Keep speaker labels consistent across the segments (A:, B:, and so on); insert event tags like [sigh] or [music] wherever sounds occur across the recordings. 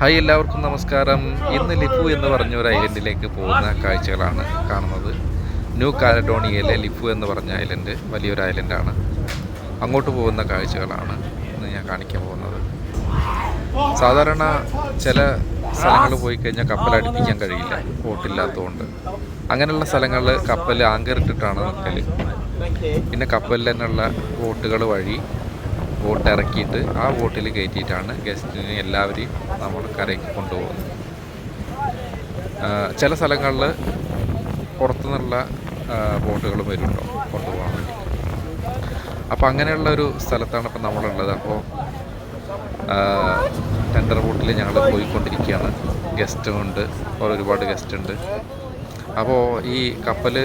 A: Hi എല്ലാവർക്കും നമസ്കാരം. ഇന്ന് ലിഫു എന്ന് പറഞ്ഞ ഒരു ഐലൻഡിലേക്ക് പോകുന്ന കാഴ്ചകളാണ് കാണുന്നത്. ന്യൂ കാലഡോണിയയിലെ ലിഫു എന്ന് പറഞ്ഞ ഐലൻഡ് വലിയൊരു ഐലൻഡാണ്. അങ്ങോട്ട് പോകുന്ന കാഴ്ചകളാണ് ഇന്ന് ഞാൻ കാണിക്കാൻ പോകുന്നത്. സാധാരണ ചില സ്ഥലങ്ങൾ പോയി കഴിഞ്ഞാൽ കപ്പൽ അടുപ്പിക്കാൻ കഴിയില്ല. ബോട്ടില്ലാത്തതുകൊണ്ട് അങ്ങനെയുള്ള സ്ഥലങ്ങളിൽ കപ്പൽ ആങ്കർ ഇട്ടിട്ടാണ് നിൽക്കൽ പിന്നെ കപ്പലിൽ തന്നെയുള്ള ബോട്ടുകൾ വഴി ബോട്ട് ഇറക്കിയിട്ട് ആ ബോട്ടിൽ കയറ്റിയിട്ടാണ് ഗസ്റ്റിനെ എല്ലാവരെയും നമ്മൾ കരയ്ക്ക് കൊണ്ടുപോകുന്നത്. ചില സ്ഥലങ്ങളിൽ പുറത്തുനിന്നുള്ള ബോട്ടുകളും വരുന്നുണ്ടോ? കൊണ്ടുപോകാൻ വേണ്ടി അപ്പോൾ അങ്ങനെയുള്ള ഒരു സ്ഥലത്താണ് ഇപ്പോൾ നമ്മളുള്ളത്. അപ്പോൾ ടെൻഡർ ബോട്ടിൽ ഞങ്ങൾ പോയിക്കൊണ്ടിരിക്കുകയാണ്. ഗസ്റ്റും ഉണ്ട്. ഒരുപാട് ഗസ്റ്റ് ഉണ്ട്. അപ്പോൾ ഈ കപ്പൽ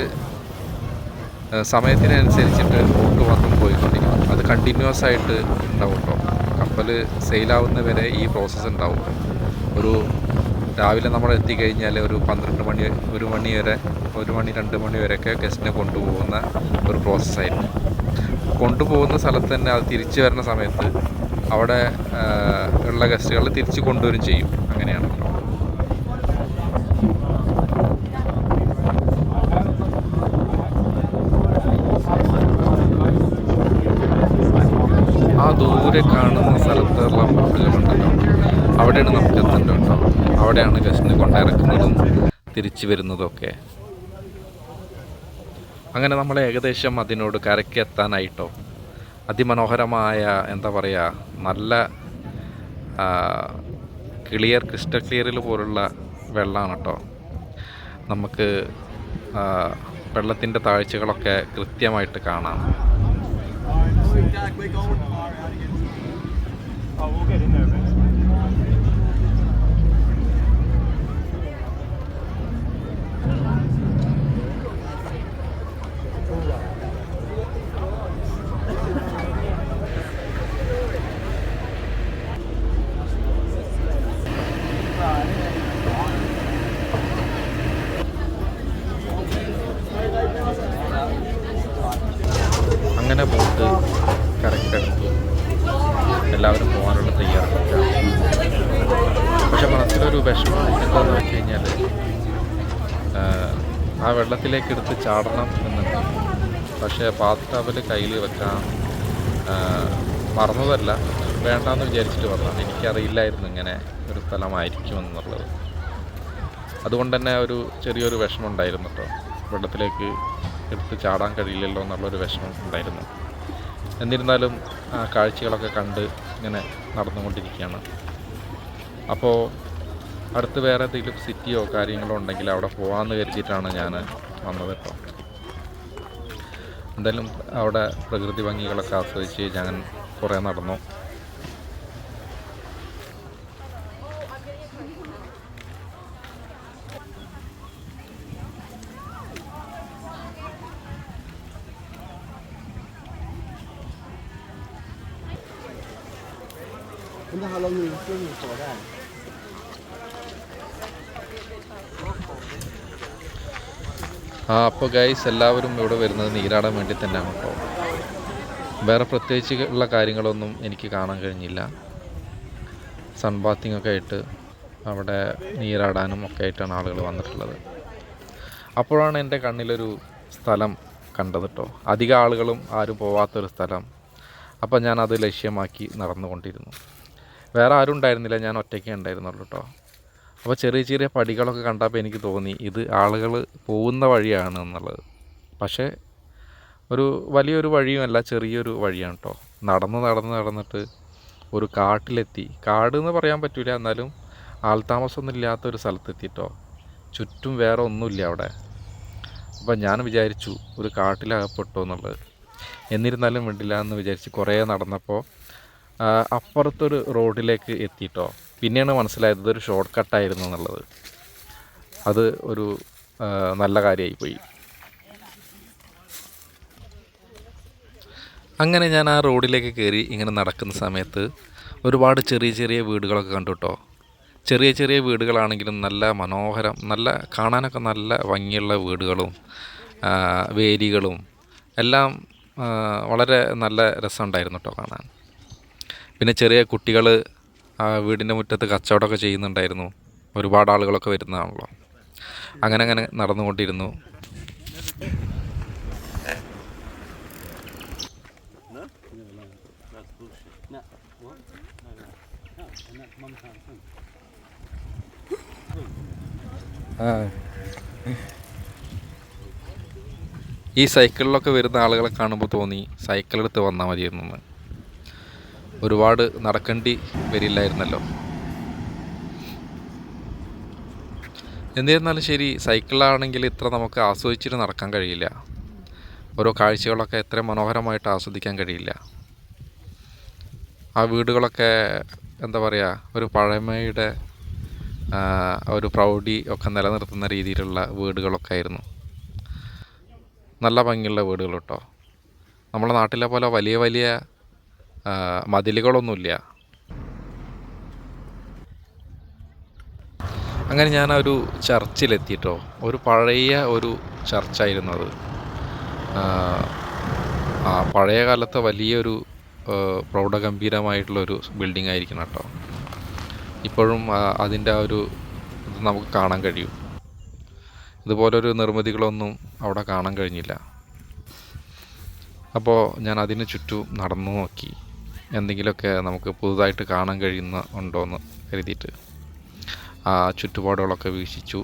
A: സമയത്തിനനുസരിച്ചിട്ട് ബോട്ട് വന്നും പോയിക്കൊണ്ടിരിക്കും അത് കണ്ടിന്യൂസ് ആയിട്ട് ഉണ്ടാവും കേട്ടോ കപ്പൽ സെയിലാവുന്ന വരെ ഈ പ്രോസസ്സ് ഉണ്ടാവും. ഒരു രാവിലെ നമ്മൾ എത്തിക്കഴിഞ്ഞാൽ ഒരു പന്ത്രണ്ട് മണി ഒരു മണി വരെ ഒരു മണി രണ്ട് മണി വരെയൊക്കെ ഗസ്റ്റിനെ കൊണ്ടുപോകുന്ന ഒരു പ്രോസസ്സായിരുന്നു കൊണ്ടുപോകുന്ന സ്ഥലത്ത് തന്നെ അത് തിരിച്ചു വരുന്ന സമയത്ത് അവിടെ ഉള്ള ഗസ്റ്റുകൾ തിരിച്ച് കൊണ്ടുവരും ചെയ്യും അങ്ങനെയാണല്ലോ ആ ദൂരെ കാണുന്ന സ്ഥലത്തുള്ള ബോട്ടുകളുണ്ടല്ലോ അവിടെയാണ് നമുക്ക് എത്തേണ്ടത് കേട്ടോ അവിടെയാണ് ഗസ്റ്റിനെ കൊണ്ടിറക്കുന്നതും തിരിച്ചു വരുന്നതൊക്കെ. അങ്ങനെ നമ്മൾ ഏകദേശം അതിനോട് കരക്കെത്താനായിട്ടോ. അതിമനോഹരമായ എന്താ പറയുക നല്ല ക്ലിയർ ക്രിസ്റ്റൽ ക്ലിയറിൽ പോലുള്ള വെള്ളമാണ് കേട്ടോ നമുക്ക് വെള്ളത്തിന്റെ താഴ്ചകളൊക്കെ കൃത്യമായിട്ട് കാണാം. 아, 오케이. വെള്ളത്തിലേക്ക് എടുത്ത് ചാടണം എന്നുണ്ട് പക്ഷേ ബാത്ത് ടവൽ കയ്യിൽ വെക്കാൻ മറന്നതല്ല. വേണ്ടാന്ന് വിചാരിച്ചിട്ട് വന്നതാണ് എനിക്കറിയില്ലായിരുന്നു ഇങ്ങനെ ഒരു സ്ഥലമായിരിക്കും എന്നുള്ളത്. അതുകൊണ്ട് തന്നെ ഒരു ചെറിയൊരു വിഷമം ഉണ്ടായിരുന്നു കേട്ടോ വെള്ളത്തിലേക്ക് എടുത്ത് ചാടാൻ കഴിയില്ലല്ലോ എന്നുള്ളൊരു വിഷമം ഉണ്ടായിരുന്നു. എന്നിരുന്നാലും ആ കാഴ്ചകളൊക്കെ കണ്ട് ഇങ്ങനെ നടന്നുകൊണ്ടിരിക്കുകയാണ്. അപ്പോൾ അടുത്ത് വേറെ എന്തെങ്കിലും സിറ്റിയോ കാര്യങ്ങളോ ഉണ്ടെങ്കിൽ അവിടെ പോകാമെന്ന് കരുതിയിട്ടാണ് ഞാൻ വന്നത് കേട്ടോ എന്തായാലും അവിടെ പ്രകൃതി ഭംഗികളൊക്കെ ആസ്വദിച്ച് ഞാൻ കുറേ നടന്നു.
B: എന്താ long you've been swimming for?
A: ആ അപ്പോൾ ഗൈസ് എല്ലാവരും ഇവിടെ വരുന്നത് നീരാടാൻ വേണ്ടി തന്നെയാണ് കേട്ടോ. വേറെ പ്രത്യേകിച്ച് ഉള്ള കാര്യങ്ങളൊന്നും എനിക്ക് കാണാൻ കഴിഞ്ഞില്ല. സൺബാത്തിങ് ഒക്കെ ആയിട്ട് അവിടെ നീരാടാനും ഒക്കെ ആയിട്ടാണ് ആളുകൾ വന്നിട്ടുള്ളത്. അപ്പോഴാണ് എന്റെ കണ്ണിലൊരു സ്ഥലം കണ്ടത് കേട്ടോ. അധികം ആളുകളും ആരും പോവാത്തൊരു സ്ഥലം. അപ്പോൾ ഞാനത് ലക്ഷ്യമാക്കി നടന്നുകൊണ്ടിരുന്നു. വേറെ ആരും ഉണ്ടായിരുന്നില്ല ഞാൻ ഒറ്റയ്ക്കേ ഉണ്ടായിരുന്നുള്ളൂ കേട്ടോ. അപ്പോൾ ചെറിയ ചെറിയ പടികളൊക്കെ കണ്ടപ്പോൾ എനിക്ക് തോന്നി ഇത് ആളുകൾ പോകുന്ന വഴിയാണ് എന്നുള്ളത്. പക്ഷേ ഒരു വലിയൊരു വഴിയുമല്ല ചെറിയൊരു വഴിയാണ് കേട്ടോ നടന്ന് നടന്ന് നടന്നിട്ട് ഒരു കാട്ടിലെത്തി. കാട് എന്ന് പറയാൻ പറ്റില്ല എന്നാലും ആൾതാമസമൊന്നും ഇല്ലാത്തൊരു സ്ഥലത്തെത്തി കേട്ടോ ചുറ്റും വേറെ ഒന്നുമില്ല അവിടെ. അപ്പം ഞാൻ വിചാരിച്ചു ഒരു കാട്ടിലകപ്പെട്ടു എന്നുള്ളത്. എന്നിരുന്നാലും വേണ്ടില്ല എന്ന് വിചാരിച്ച് കുറേ നടന്നപ്പോൾ അപ്പുറത്തൊരു റോഡിലേക്ക് എത്തിയിട്ടോ പിന്നെയാണ് മനസ്സിലായത് ഇതൊരു ഷോർട്ട് കട്ടായിരുന്നു എന്നുള്ളത്. അത് ഒരു നല്ല കാര്യമായി പോയി. അങ്ങനെ ഞാൻ ആ റോഡിലേക്ക് കയറി ഇങ്ങനെ നടക്കുന്ന സമയത്ത് ഒരുപാട് ചെറിയ ചെറിയ വീടുകളൊക്കെ കണ്ടു കേട്ടോ ചെറിയ ചെറിയ വീടുകളാണെങ്കിലും നല്ല മനോഹരം നല്ല കാണാനൊക്കെ നല്ല ഭംഗിയുള്ള വീടുകളും വേലികളും എല്ലാം വളരെ നല്ല രസമുണ്ടായിരുന്നു കേട്ടോ കാണാൻ. പിന്നെ ചെറിയ കുട്ടികൾ ആ വീടിന്റെ മുറ്റത്ത് കച്ചവടമൊക്കെ ചെയ്യുന്നുണ്ടായിരുന്നു. ഒരുപാട് ആളുകളൊക്കെ വരുന്നതാണല്ലോ. അങ്ങനെ അങ്ങനെ നടന്നുകൊണ്ടിരുന്നു. ഈ സൈക്കിളിലൊക്കെ വരുന്ന ആളുകളെ കാണുമ്പോൾ തോന്നി സൈക്കിൾ എടുത്ത് വന്നാൽ മതിയെന്നു. ഒരുപാട് നടക്കേണ്ടി വരില്ലായിരുന്നല്ലോ. എന്നിരുന്നാലും ശരി സൈക്കിളാണെങ്കിൽ ഇത്ര നമുക്ക് ആസ്വദിച്ചിട്ട് നടക്കാൻ കഴിയില്ല. ഓരോ കാഴ്ചകളൊക്കെ എത്ര മനോഹരമായിട്ട് ആസ്വദിക്കാൻ കഴിയില്ല. ആ വീടുകളൊക്കെ എന്താ പറയുക ഒരു പഴമയുടെ ഒരു പ്രൗഢി ഒക്കെ നിലനിർത്തുന്ന രീതിയിലുള്ള വീടുകളൊക്കെ ആയിരുന്നു. നല്ല ഭംഗിയുള്ള വീടുകൾ കേട്ടോ. നമ്മുടെ നാട്ടിലെ പോലെ വലിയ വലിയ മതിലുകളൊന്നുമില്ല. അങ്ങനെ ഞാൻ ആ ഒരു ചർച്ചിലെത്തിയിട്ടോ ഒരു പഴയ ഒരു ചർച്ചായിരുന്നു അത്. ആ, പഴയ കാലത്തെ വലിയൊരു പ്രൗഢഗംഭീരമായിട്ടുള്ളൊരു ബിൽഡിംഗ് ആയിരിക്കണം കേട്ടോ. ഇപ്പോഴും അതിന്റെ ആ ഒരു ഇത് നമുക്ക് കാണാൻ കഴിയും. ഇതുപോലൊരു നിർമ്മിതികളൊന്നും അവിടെ കാണാൻ കഴിഞ്ഞില്ല. അപ്പോൾ ഞാൻ അതിന് ചുറ്റും നടന്നു നോക്കി. എന്തെങ്കിലുമൊക്കെ നമുക്ക് പുതുതായിട്ട് കാണാൻ കഴിയുന്ന ഉണ്ടോയെന്ന് കരുതിയിട്ട് ആ ചുറ്റുപാടുകളൊക്കെ വീക്ഷിച്ചു.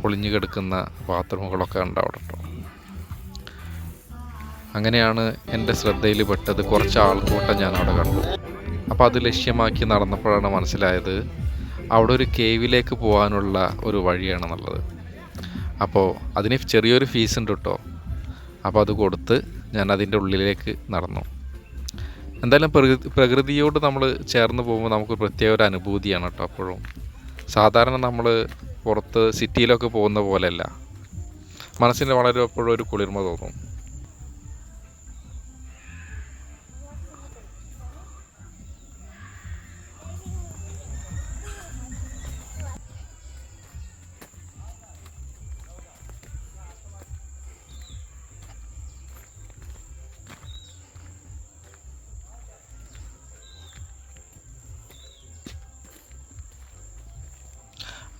A: പൊളിഞ്ഞു കിടക്കുന്ന ബാത്റൂമുകളൊക്കെ ഉണ്ട് അങ്ങനെയാണ് എന്റെ ശ്രദ്ധയിൽ പെട്ടത് കുറച്ച് ആൾക്കൂട്ടം ഞാൻ അവിടെ കണ്ടു. അപ്പോൾ അത് ലക്ഷ്യമാക്കി നടന്നപ്പോഴാണ് മനസ്സിലായത് അവിടെ ഒരു കേവിലേക്ക് പോകാനുള്ള ഒരു വഴിയാണെന്നുള്ളത് അപ്പോൾ അതിന് ചെറിയൊരു ഫീസ് ഉണ്ട് കേട്ടോ. അപ്പോൾ അത് കൊടുത്ത് ഞാൻ അതിന്റെ ഉള്ളിലേക്ക് നടന്നു. എന്തായാലും പ്രകൃതി പ്രകൃതിയോട് നമ്മൾ ചേർന്ന് പോകുമ്പോൾ നമുക്ക് പ്രത്യേക ഒരു അനുഭൂതിയാണ് കേട്ടോ അപ്പോഴും. സാധാരണ നമ്മൾ പുറത്ത് സിറ്റിയിലൊക്കെ പോകുന്ന പോലെയല്ല. മനസ്സിന് വളരെ എപ്പോഴും ഒരു കുളിർമ തോന്നും.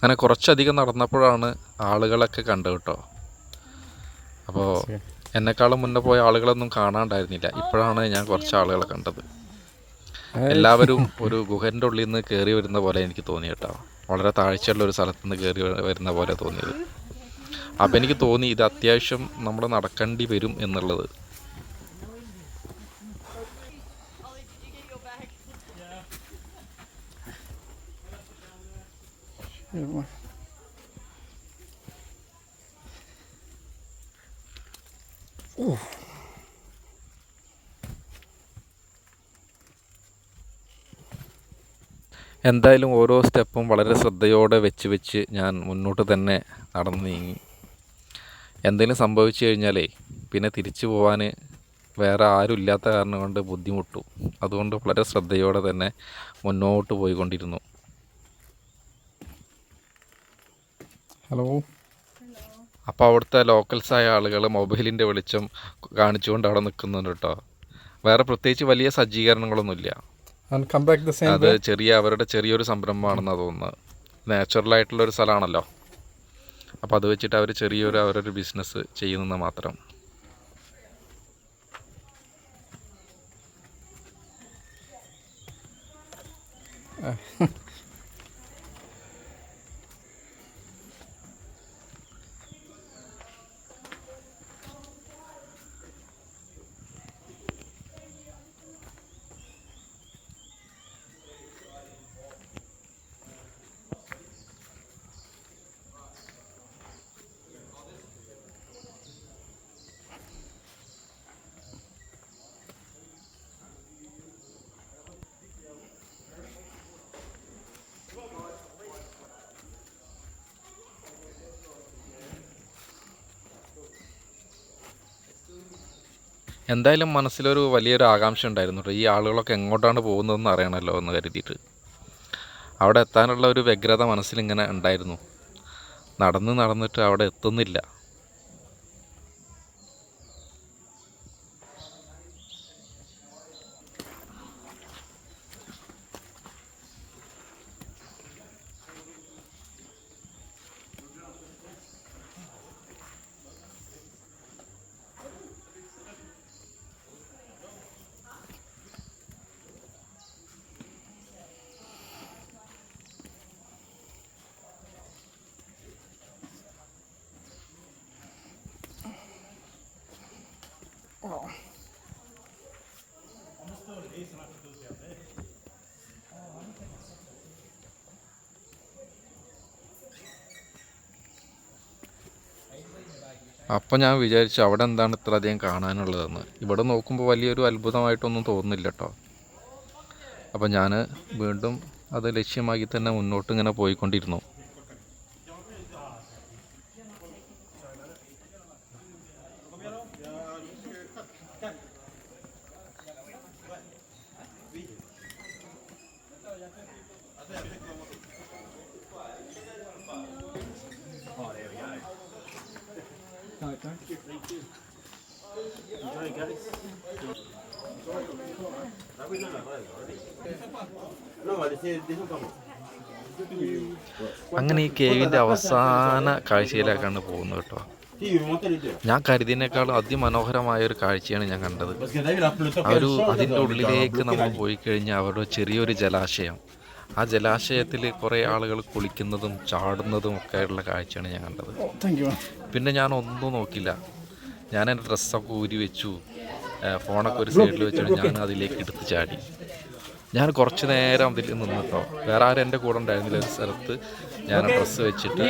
A: അങ്ങനെ കുറച്ചധികം നടന്നപ്പോഴാണ് ആളുകളൊക്കെ കണ്ടത് കേട്ടോ. അപ്പോൾ എന്നെക്കാളും മുന്നേ പോയ ആളുകളൊന്നും കാണാണ്ടായിരുന്നില്ല. ഇപ്പോഴാണ് ഞാൻ കുറച്ച് ആളുകളെ കണ്ടത്. എല്ലാവരും ഒരു ഗുഹന്റെ ഉള്ളിൽ നിന്ന് കയറി വരുന്ന പോലെ എനിക്ക് തോന്നി കേട്ടോ. വളരെ താഴ്ചയുള്ള ഒരു സ്ഥലത്ത് നിന്ന് കയറി വരുന്ന പോലെ തോന്നിയത്. അപ്പം എനിക്ക് തോന്നി ഇത് അത്യാവശ്യം നമ്മൾ നടക്കേണ്ടി വരും എന്നുള്ളത്. എന്തായാലും ഓരോ സ്റ്റെപ്പും വളരെ ശ്രദ്ധയോടെ വെച്ച് വെച്ച് ഞാൻ മുന്നോട്ട് തന്നെ നടന്നു നീങ്ങി. എന്തെങ്കിലും സംഭവിച്ചു കഴിഞ്ഞാലേ പിന്നെ തിരിച്ചു പോകാൻ വേറെ ആരും ഇല്ലാത്ത കാരണം കൊണ്ട് ബുദ്ധിമുട്ടു. അതുകൊണ്ട് വളരെ ശ്രദ്ധയോടെ തന്നെ മുന്നോട്ട് പോയിക്കൊണ്ടിരുന്നു.
C: ഹലോ
A: അപ്പോൾ അവിടുത്തെ ലോക്കൽസായ ആളുകൾ മൊബൈലിന്റെ വെളിച്ചം കാണിച്ചുകൊണ്ട് അവിടെ നിൽക്കുന്നുണ്ട് കേട്ടോ വേറെ പ്രത്യേകിച്ച് വലിയ സജ്ജീകരണങ്ങളൊന്നുമില്ല. അത് ചെറിയ അവരുടെ ചെറിയൊരു സംരംഭമാണെന്ന് തോന്നുന്നത്. നാച്ചുറൽ ആയിട്ടുള്ള ഒരു സ്ഥലമാണല്ലോ. അപ്പോൾ അത് വെച്ചിട്ട് അവർ ചെറിയൊരു അവരൊരു ബിസിനസ് ചെയ്യുന്നെന്ന് മാത്രം. [laughs] എന്തായാലും മനസ്സിലൊരു വലിയൊരു ആകാംക്ഷ ഉണ്ടായിരുന്നു കേട്ടോ ഈ ആളുകളൊക്കെ എങ്ങോട്ടാണ് പോകുന്നതെന്ന് അറിയണമല്ലോ എന്ന് കരുതിയിട്ട്. അവിടെ എത്താനുള്ള ഒരു വ്യഗ്രത മനസ്സിലിങ്ങനെ ഉണ്ടായിരുന്നു. നടന്ന് നടന്നിട്ട് അവിടെ എത്തുന്നില്ല. അപ്പോൾ ഞാൻ വിചാരിച്ചു അവിടെ എന്താണ് ഇത്ര അധികം കാണാനുള്ളതെന്ന്. ഇവിടെ നോക്കുമ്പോൾ വലിയൊരു അത്ഭുതമായിട്ടൊന്നും തോന്നുന്നില്ല കേട്ടോ അപ്പോൾ ഞാൻ വീണ്ടും അത് ലക്ഷ്യമാക്കി തന്നെ മുന്നോട്ട് ഇങ്ങനെ പോയിക്കൊണ്ടിരുന്നു. അങ്ങനെ ഈ കേവിന്റെ അവസാന കാഴ്ചയിലേക്കാണ് പോകുന്നത് കേട്ടോ. ഞാൻ കരുതിയതിനേക്കാളും അതിമനോഹരമായ ഒരു കാഴ്ചയാണ് ഞാൻ കണ്ടത്. ഒരു അതിന്റെ ഉള്ളിലേക്ക് നമ്മൾ പോയി കഴിഞ്ഞാൽ അവരുടെ ചെറിയൊരു ജലാശയം. ആ ജലാശയത്തിൽ കുറേ ആളുകൾ കുളിക്കുന്നതും ചാടുന്നതും ഒക്കെ ആയിട്ടുള്ള കാഴ്ചയാണ് ഞാൻ കണ്ടത്. പിന്നെ ഞാൻ ഒന്നും നോക്കില്ല ഞാൻ എന്റെ ഡ്രസ്സൊക്കെ ഊരി വെച്ചു. ഫോണൊക്കെ ഒരു സൈഡിൽ വെച്ചിട്ട് ഞാൻ അതിലേക്ക് എടുത്ത് ചാടി. ഞാൻ കുറച്ച് നേരം അതിൽ നിന്നിട്ടോ. വേറെ ആരും എന്റെ കൂടെ ഉണ്ടായിരുന്നില്ല. ഒരു സ്ഥലത്ത് ഞാൻ ഡ്രസ്സ് വെച്ചിട്ട്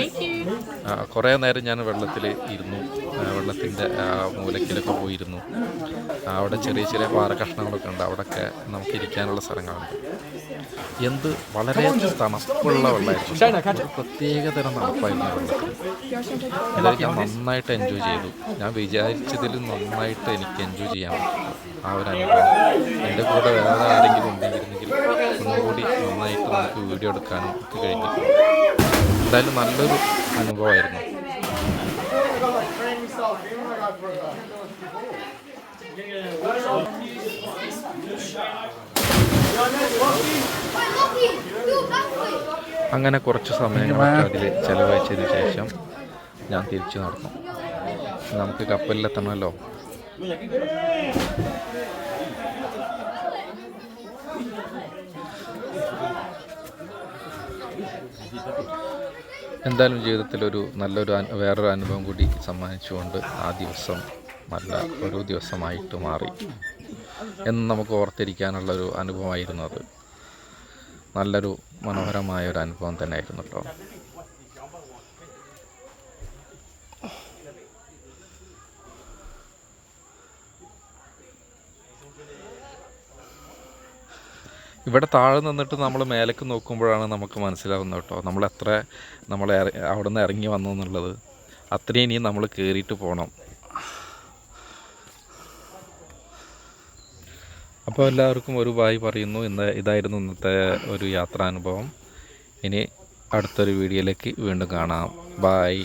A: കുറേ നേരം ഞാൻ വെള്ളത്തിൽ ഇരുന്നു. വെള്ളത്തിന്റെ മൂലക്കിലൊക്കെ പോയിരുന്നു. അവിടെ ചെറിയ ചെറിയ പാറ കഷ്ണങ്ങളൊക്കെ ഉണ്ട്. അവിടെയൊക്കെ നമുക്ക് ഇരിക്കാനുള്ള സ്ഥലങ്ങളുണ്ട്. എന്ത് വളരെ തണുപ്പുള്ള വെള്ളമായിരുന്നു പ്രത്യേക തരം തണുപ്പായിരുന്നു വെള്ളത്തിൽ എന്തായാലും ഞാൻ നന്നായിട്ട് എൻജോയ് ചെയ്തു. ഞാൻ വിചാരിച്ചതിൽ നന്നായിട്ട് എനിക്ക് എൻജോയ് ചെയ്യാൻ ആ ഒരു അനുഭവം. എന്റെ കൂടെ വേറെ ആരെങ്കിലും ഉണ്ടെങ്കിരുന്നെങ്കിൽ ഒന്നുകൂടി നന്നായിട്ട് നമുക്ക് വീഡിയോ എടുക്കാനും ഒക്കെ കഴിഞ്ഞിട്ടുണ്ട് എന്തായാലും നല്ലൊരു അനുഭവമായിരുന്നു. അങ്ങനെ കുറച്ച് സമയങ്ങളൊക്കെ അതിൽ ചിലവഴിച്ചതിന് ശേഷം ഞാൻ തിരിച്ചു നടന്നു. നമുക്ക് കപ്പലിലെത്തണമല്ലോ. എന്തായാലും ജീവിതത്തിൽ ഒരു നല്ലൊരു വേറൊരു അനുഭവം കൂടി സമ്മാനിച്ചുകൊണ്ട് ആ ദിവസം നല്ല ഒരു ദിവസമായിട്ട് മാറി. എന്ന് നമുക്ക് ഓർത്തിരിക്കാനുള്ളൊരു അനുഭവമായിരുന്നു അത്. നല്ലൊരു മനോഹരമായ ഒരു അനുഭവം തന്നെയായിരുന്നു കേട്ടോ. ഇവിടെ താഴെ നിന്നിട്ട് നമ്മൾ മേലേക്ക് നോക്കുമ്പോഴാണ് നമുക്ക് മനസ്സിലാവുന്നത് കേട്ടോ. നമ്മൾ എത്ര നമ്മൾ അവിടെ നിന്ന് ഇറങ്ങി വന്നു എന്നുള്ളത്. അത്രയും ഇനിയും നമ്മൾ കയറിയിട്ട് പോകണം അപ്പോൾ എല്ലാവർക്കും ഒരു ബായ് പറയുന്നു. ഇന്ന് ഇതായിരുന്നു ഇന്നത്തെ ഒരു യാത്രാനുഭവം. ഇനി അടുത്തൊരു വീഡിയോയിലേക്ക് വീണ്ടും കാണാം. ബായ്